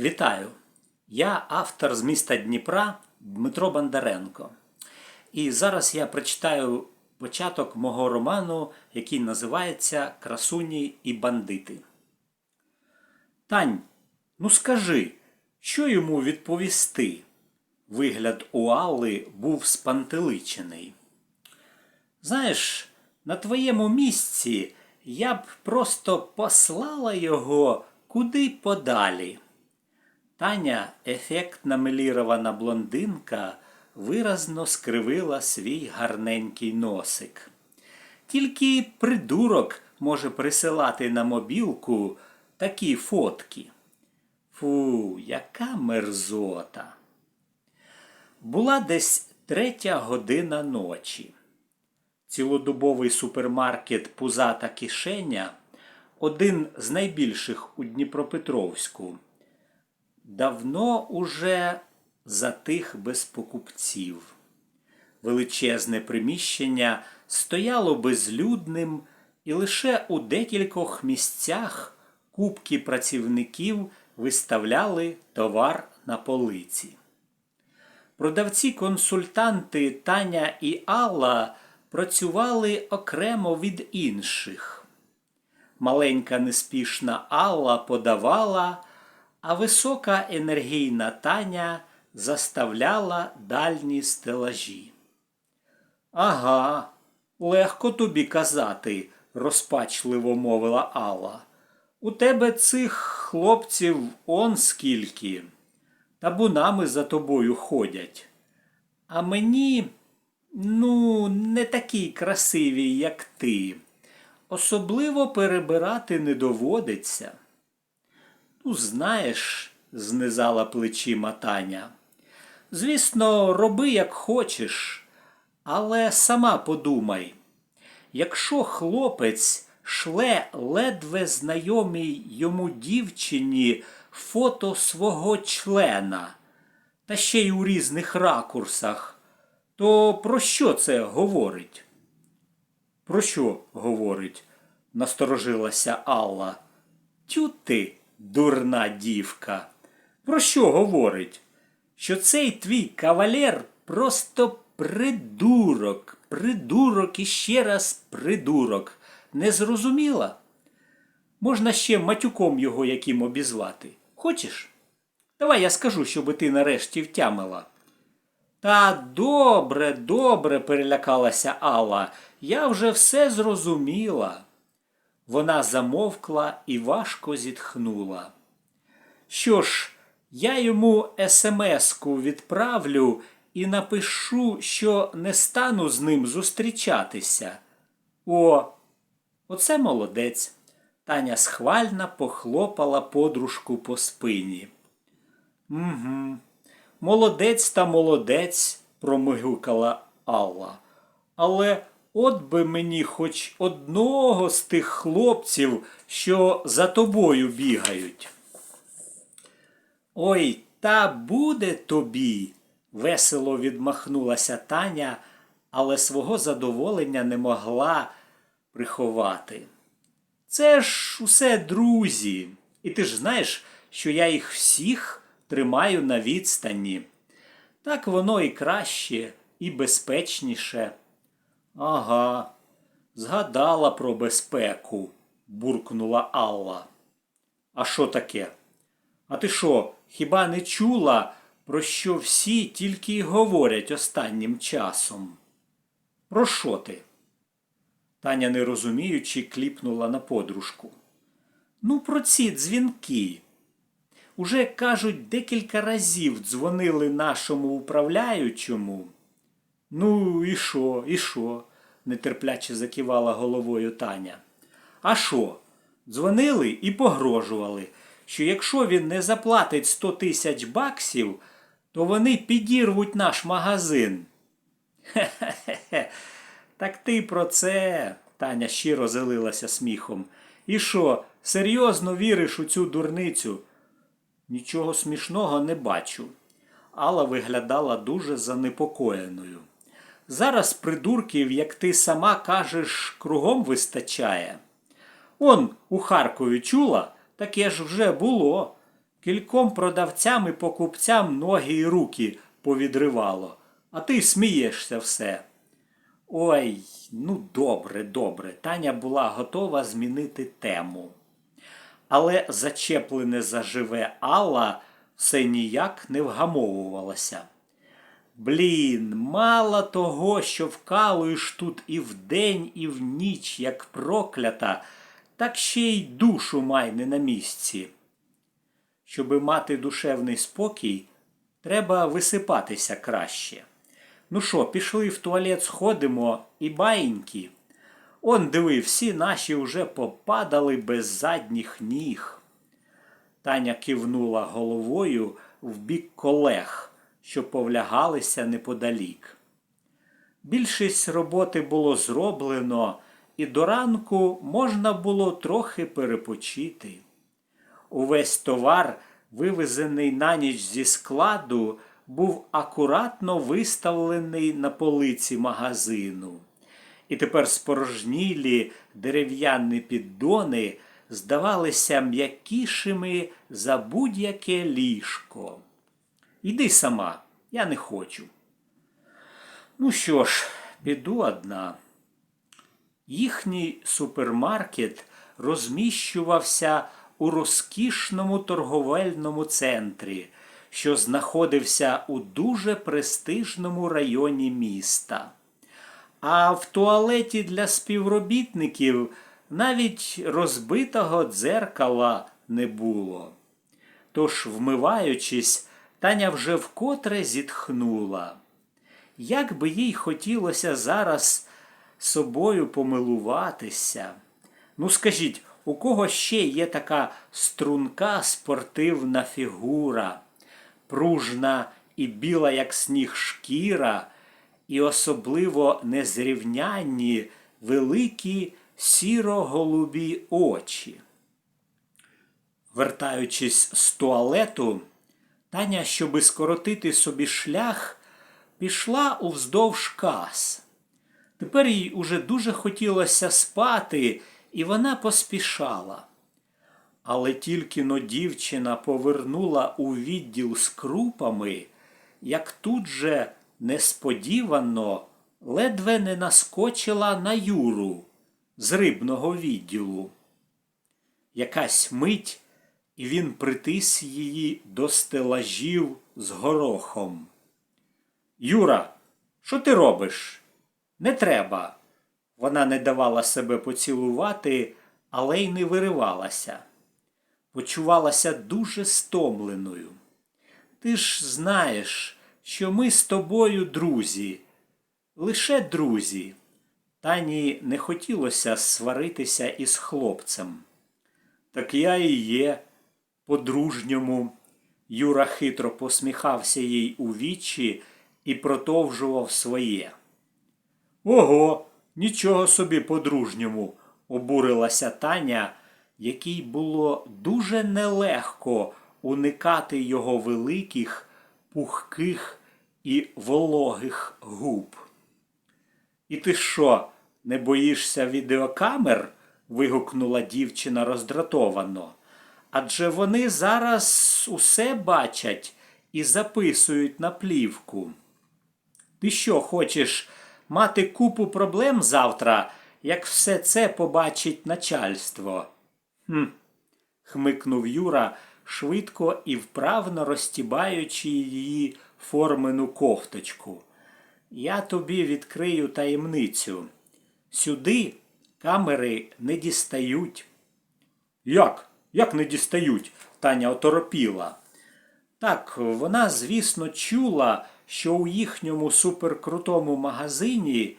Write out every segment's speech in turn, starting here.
Вітаю! Я автор з міста Дніпра Дмитро Бондаренко. І зараз я прочитаю початок мого роману, який називається Красуні і бандити. Тань, ну скажи, що йому відповісти? Вигляд у Алли був спантеличений. Знаєш, на твоєму місці я б просто послала його куди подалі. Таня, ефектна мелірована блондинка, виразно скривила свій гарненький носик. Тільки придурок може присилати на мобілку такі фотки. Фу, яка мерзота. Була десь третя година ночі. Цілодобовий супермаркет Пузата кишеня, один з найбільших у Дніпропетровську, давно уже затих без покупців. Величезне приміщення стояло безлюдним, і лише у декількох місцях кубки працівників виставляли товар на полиці. Продавці-консультанти Таня і Алла працювали окремо від інших. Маленька неспішна Алла подавала, а висока енергійна Таня заставляла дальні стелажі. Ага, легко тобі казати, розпачливо мовила Алла. У тебе цих хлопців он скільки, табунами за тобою ходять. А мені, ну, не такі красиві, як ти. Особливо перебирати не доводиться. Ну, знаєш, знизала плечима Таня. Звісно, роби, як хочеш, але сама подумай, якщо хлопець шле ледве знайомій йому дівчині фото свого члена, та ще й у різних ракурсах, то про що це говорить? Про що говорить? насторожилася Алла. Тю ти, дурна дівка. Про що говорить? Що цей твій кавалер просто придурок, придурок і ще раз придурок. Не зрозуміла? Можна ще матюком його яким обізвати. Хочеш? Давай я скажу, щоб ти нарешті втямила. Та добре, добре, перелякалася Алла. Я вже все зрозуміла. Вона замовкла і важко зітхнула. Що ж, я йому смс-ку відправлю і напишу, що не стану з ним зустрічатися. О, оце молодець. Таня схвально похлопала подружку по спині. Угу. Молодець та молодець, промигукала Алла. Але от би мені хоч одного з тих хлопців, що за тобою бігають. Ой, та буде тобі, весело відмахнулася Таня, але свого задоволення не могла приховати. Це ж усе друзі, і ти ж знаєш, що я їх всіх тримаю на відстані. Так воно і краще, і безпечніше. Ага, згадала про безпеку, буркнула Алла. А що таке? А ти що, хіба не чула, про що всі тільки й говорять останнім часом? Про що ти? Таня, не розуміючи, кліпнула на подружку. Ну, про ці дзвінки. Уже, кажуть, декілька разів дзвонили нашому управляючому. Ну, і що, і що? нетерпляче закивала головою Таня. А що? Дзвонили і погрожували, що якщо він не заплатить 100 тисяч баксів, то вони підірвуть наш магазин. Хе-хе-хе. Так ти про це, Таня щиро залилася сміхом. І що, серйозно віриш у цю дурницю? Нічого смішного не бачу. Алла виглядала дуже занепокоєною. Зараз придурків, як ти сама кажеш, кругом вистачає. Он у Харкові чула, таке ж вже було. Кільком продавцям і покупцям ноги і руки повідривало, а ти смієшся все. Ой, ну добре, добре. Таня була готова змінити тему. Але зачеплене заживе Алла все ніяк не вгамовувалася. Блін, мало того, що вкалуєш тут і вдень, і в ніч, як проклята, так ще й душу май не на місці. Щоби мати душевний спокій, треба висипатися краще. Ну що, пішли в туалет, сходимо і баїнькі. Он диви, всі наші уже попадали без задніх ніг. Таня кивнула головою в бік колег, що повлягалися неподалік. Більшість роботи було зроблено, і до ранку можна було трохи перепочити. Увесь товар, вивезений на ніч зі складу, був акуратно виставлений на полиці магазину. І тепер спорожнілі дерев'яні піддони здавалися м'якішими за будь-яке ліжко. Іди сама, я не хочу. Ну що ж, піду одна. Їхній супермаркет розміщувався у розкішному торговельному центрі, що знаходився у дуже престижному районі міста. А в туалеті для співробітників навіть розбитого дзеркала не було. Тож, вмиваючись, Таня вже вкотре зітхнула. Як би їй хотілося зараз собою помилуватися. Ну, скажіть, у кого ще є така струнка спортивна фігура, пружна і біла, як сніг шкіра, і особливо незрівнянні великі сіро-голубі очі. Вертаючись з туалету, Таня, щоби скоротити собі шлях, пішла уздовж кас. Тепер їй уже дуже хотілося спати, і вона поспішала. Але тільки но дівчина повернула у відділ з крупами, як тут же несподівано ледве не наскочила на Юру з рибного відділу. Якась мить, і він притис її до стелажів з горохом. Юра, що ти робиш? Не треба. Вона не давала себе поцілувати, але й не виривалася. Почувалася дуже стомленою. Ти ж знаєш, що ми з тобою друзі, лише друзі. Тані не хотілося сваритися із хлопцем. Так я і є, по-дружньому. Юра хитро посміхався їй у вічі і продовжував своє. Ого, нічого собі по-дружньому, обурилася Таня, якій було дуже нелегко уникати його великих, пухких і вологих губ. І ти що, не боїшся відеокамер? вигукнула дівчина роздратовано. Адже вони зараз усе бачать і записують на плівку. Ти що хочеш мати купу проблем завтра, як все це побачить начальство? Хм. хмикнув Юра, швидко і вправно розтібаючи її формену кофточку. Я тобі відкрию таємницю. Сюди камери не дістають. Як? Як не дістають? Таня оторопіла. Так, вона, звісно, чула, що у їхньому суперкрутому магазині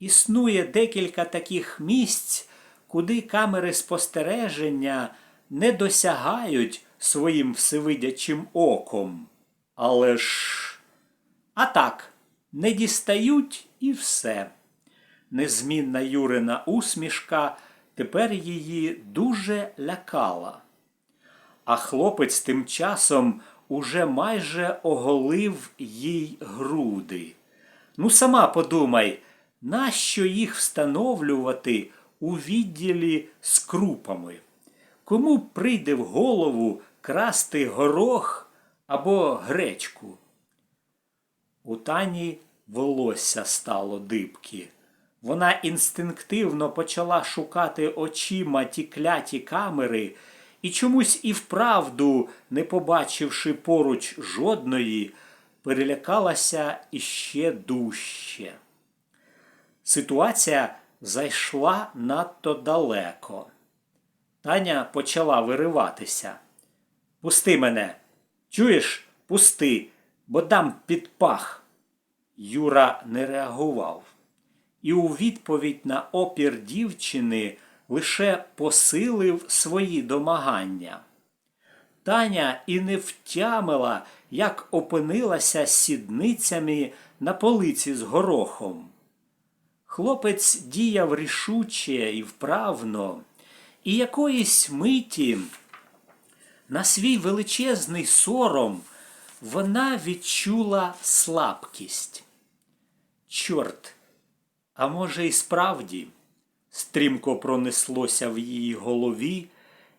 існує декілька таких місць, куди камери спостереження не досягають своїм всевидячим оком. Але ж. А так, не дістають і все. Незмінна Юрина усмішка тепер її дуже лякала. А хлопець тим часом уже майже оголив їй груди. Ну, сама подумай, нащо їх встановлювати у відділі з крупами? Кому прийде в голову красти горох або гречку. У Тані волосся стало дибки. Вона інстинктивно почала шукати очима ті кляті камери і чомусь і вправду, не побачивши поруч жодної, перелякалася іще дужче. Ситуація зайшла надто далеко. Таня почала вириватися. Пусти мене. Чуєш, пусти, бо дам під пах. Юра не реагував. І у відповідь на опір дівчини лише посилив свої домагання. Таня і не втямила, як опинилася сідницями на полиці з горохом. Хлопець діяв рішуче і вправно, і якоїсь миті на свій величезний сором вона відчула слабкість. Чорт, а може, і справді, стрімко пронеслося в її голові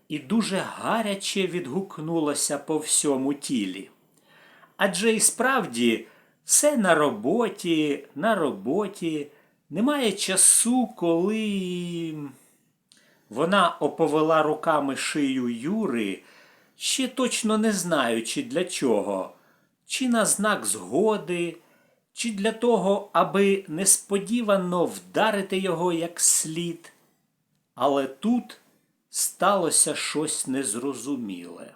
і дуже гаряче відгукнулося по всьому тілі. Адже і справді все на роботі, на роботі, немає часу, коли. Вона оповела руками шию Юри, ще точно не знаючи для чого, чи на знак згоди, чи для того, аби несподівано вдарити його як слід. Але тут сталося щось незрозуміле.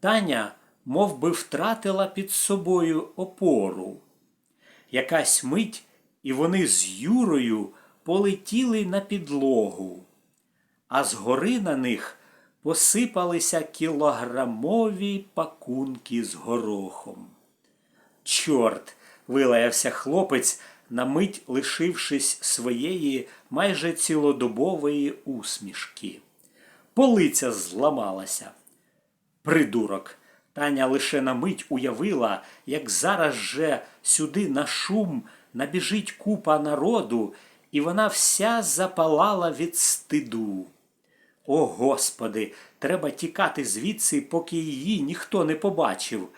Таня мов би, втратила під собою опору. Якась мить, і вони з Юрою полетіли на підлогу, а згори на них посипалися кілограмові пакунки з горохом. Чорт, вилаявся хлопець, на мить лишившись своєї майже цілодобової усмішки. Полиця зламалася. Придурок. Таня лише на мить уявила, як зараз же сюди на шум набіжить купа народу, і вона вся запалала від стиду. О Господи, треба тікати звідси, поки її ніхто не побачив.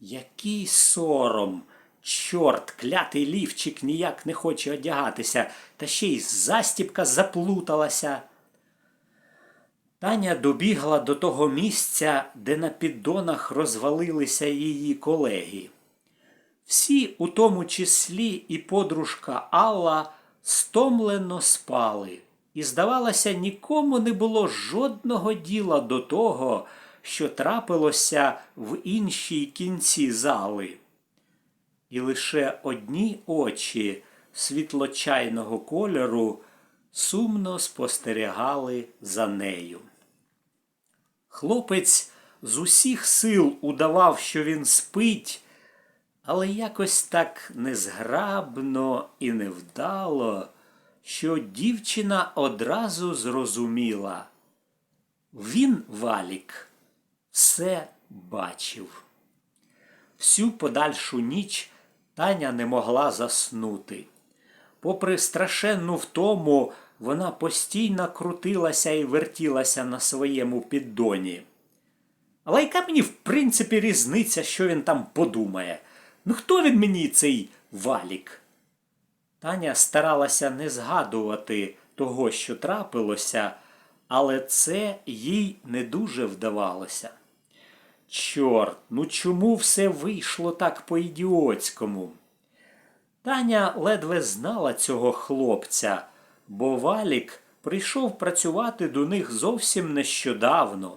Який сором! Чорт, клятий лівчик ніяк не хоче одягатися, та ще й застіпка заплуталася. Таня добігла до того місця, де на піддонах розвалилися її колеги. Всі, у тому числі і подружка Алла, стомлено спали, і, здавалося, нікому не було жодного діла до того, що трапилося в іншій кінці зали. І лише одні очі світлочайного кольору сумно спостерігали за нею. Хлопець з усіх сил удавав, що він спить, але якось так незграбно і невдало, що дівчина одразу зрозуміла. Він, валік, все бачив. Всю подальшу ніч Таня не могла заснути. Попри страшенну втому, вона постійно крутилася і вертілася на своєму піддоні. Але яка мені, в принципі, різниця, що він там подумає? Ну хто він мені цей валік? Таня старалася не згадувати того, що трапилося, але це їй не дуже вдавалося. Чорт, ну чому все вийшло так по-ідіотському? Таня ледве знала цього хлопця, бо Валік прийшов працювати до них зовсім нещодавно.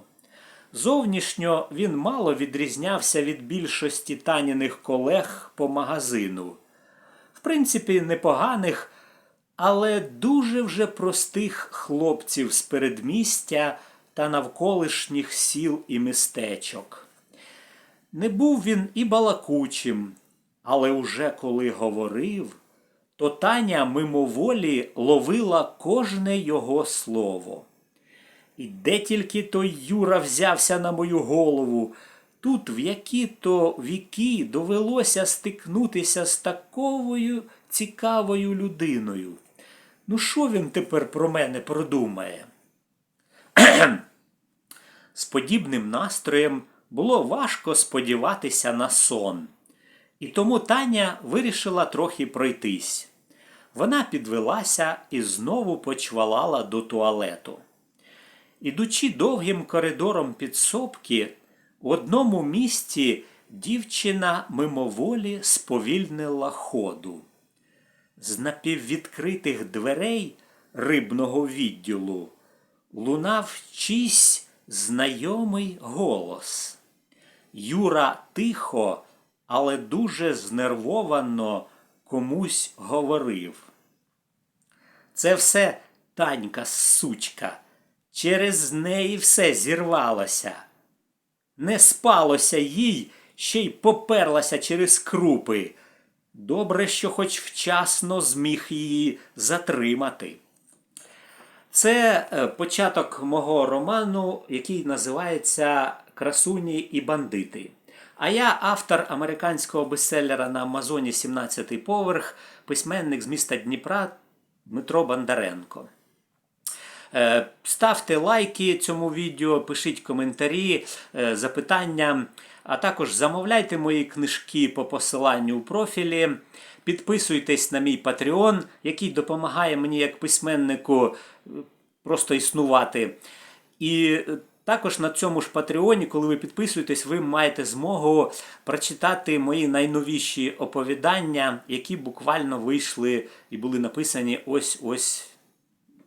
Зовнішньо він мало відрізнявся від більшості таніних колег по магазину. В принципі, непоганих, але дуже вже простих хлопців з передмістя та навколишніх сіл і містечок. Не був він і балакучим, але уже коли говорив, то Таня мимоволі ловила кожне його слово. І де тільки той Юра взявся на мою голову, тут в які то віки довелося стикнутися з такою цікавою людиною. Ну, що він тепер про мене продумає? з подібним настроєм було важко сподіватися на сон. І тому Таня вирішила трохи пройтись. Вона підвелася і знову почвалала до туалету. Ідучи довгим коридором підсобки, в одному місці дівчина мимоволі сповільнила ходу. З напіввідкритих дверей рибного відділу лунав чийсь знайомий голос. Юра тихо, але дуже знервовано комусь говорив. Це все танька сучка. Через неї все зірвалося. Не спалося їй, ще й поперлася через крупи. Добре, що хоч вчасно зміг її затримати. Це е, початок мого роману, який називається Красуні і бандити. А я автор американського бестселера на Амазоні 17-й поверх, письменник з міста Дніпра Дмитро Бондаренко. Е, Ставте лайки цьому відео, пишіть коментарі, е, запитання, а також замовляйте мої книжки по посиланню у профілі. Підписуйтесь на мій Patreon, який допомагає мені як письменнику е, просто існувати. І також на цьому ж Патреоні, коли ви підписуєтесь, ви маєте змогу прочитати мої найновіші оповідання, які буквально вийшли і були написані ось ось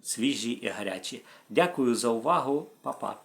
свіжі і гарячі. Дякую за увагу, Па-па.